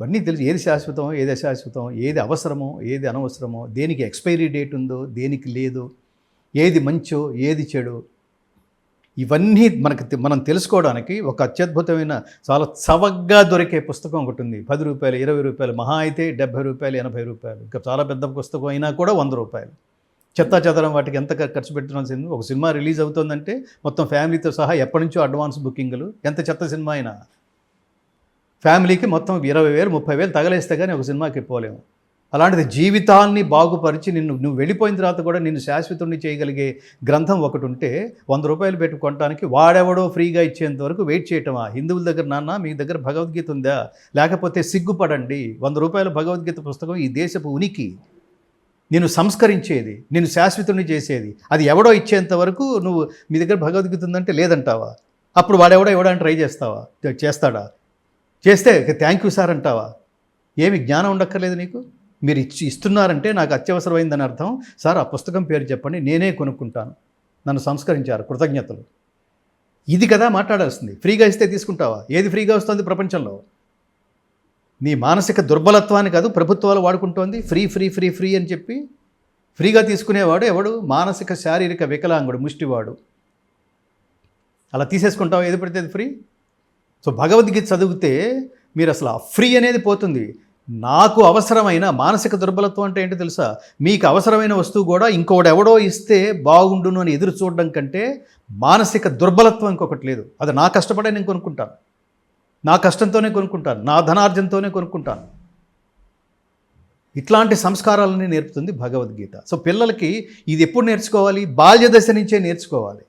ఇవన్నీ తెలుసు. ఏది శాశ్వతం ఏది అశాశ్వతం ఏది అవసరమో ఏది అనవసరమో దేనికి ఎక్స్పైరీ డేట్ ఉందో దేనికి లేదు ఏది మంచో ఏది చెడు ఇవన్నీ మనకు తె- మనం తెలుసుకోవడానికి ఒక అత్యద్భుతమైన చాలా చవగ్గా దొరికే పుస్తకం ఒకటి ఉంది. పది రూపాయలు ఇరవై రూపాయలు మహా అయితే డెబ్బై రూపాయలు ఎనభై రూపాయలు. ఇంకా చాలా పెద్ద పుస్తకం అయినా కూడా వంద రూపాయలు. చెత్త చెదరం వాటికి ఎంత ఖర్చు పెట్టాల్సింది ఒక సినిమా రిలీజ్ అవుతుందంటే మొత్తం ఫ్యామిలీతో సహా ఎప్పటి నుంచో అడ్వాన్స్ బుకింగ్లు. ఎంత చెత్త సినిమా అయినా. ఫ్యామిలీకి మొత్తం ఇరవై వేలు ముప్పై వేలు తగలేస్తే కానీ ఒక సినిమాకి పోలేము. అలాంటిది జీవితాన్ని బాగుపరిచి నిన్ను నువ్వు వెళ్ళిపోయిన తర్వాత కూడా నిన్ను శాశ్వతుణ్ణి చేయగలిగే గ్రంథం ఒకటి ఉంటే వంద రూపాయలు పెట్టుకోవటానికి వాడెవడో ఫ్రీగా ఇచ్చేంత వరకు వెయిట్ చేయటమా హిందువుల దగ్గర నాన్న మీ దగ్గర భగవద్గీత ఉందా? లేకపోతే సిగ్గుపడండి. వంద రూపాయల భగవద్గీత పుస్తకం ఈ దేశపు ఉనికి. నేను సంస్కరించేది నేను శాశ్వతుని చేసేది. అది ఎవడో ఇచ్చేంత వరకు నువ్వు మీ దగ్గర భగవద్గీత ఉందంటే లేదంటావా? అప్పుడు వాడెవడో ఇవ్వడానికి ట్రై చేస్తావా? చేస్తాడా? చేస్తే థ్యాంక్ యూ సార్ అంటావా? ఏమి జ్ఞానం ఉండక్కర్లేదు నీకు? మీరు ఇచ్చి ఇస్తున్నారంటే నాకు అత్యవసరమైందని అర్థం. సార్ ఆ పుస్తకం పేరు చెప్పండి నేనే కొనుక్కుంటాను. నన్ను సంస్కరించారు కృతజ్ఞతలు. ఇది కదా మాట్లాడాల్సింది. ఫ్రీగా ఇస్తే తీసుకుంటావా? ఏది ఫ్రీగా వస్తుంది ప్రపంచంలో? నీ మానసిక దుర్బలత్వాన్ని కాదు ప్రభుత్వాలు వాడుకుంటోంది. ఫ్రీ ఫ్రీ ఫ్రీ ఫ్రీ అని చెప్పి ఫ్రీగా తీసుకునేవాడు ఎవడు? మానసిక శారీరక వికలాంగుడు ముష్టివాడు. అలా తీసేసుకుంటావు? ఏది పడితే అది ఫ్రీ? సో భగవద్గీత చదివితే మీరు అసలు ఆ ఫ్రీ అనేది పోతుంది. నాకు అవసరమైన మానసిక దుర్బలత్వం అంటే ఏంటో తెలుసా? మీకు అవసరమైన వస్తువు కూడా ఇంకోటి ఎవడో ఇస్తే బాగుండును అని ఎదురు చూడడం కంటే మానసిక దుర్బలత్వం ఇంకొకటి లేదు. అది నా కష్టపడే నేను కొనుక్కుంటాను. నా కష్టంతోనే కొనుక్కుంటాను. నా ధనార్జనతోనే కొనుక్కుంటాను. ఇట్లాంటి సంస్కారాలని నేర్పుతుంది భగవద్గీత. సో పిల్లలకి ఇది ఎప్పుడు నేర్చుకోవాలి? బాల్య దశ నుంచే నేర్చుకోవాలి.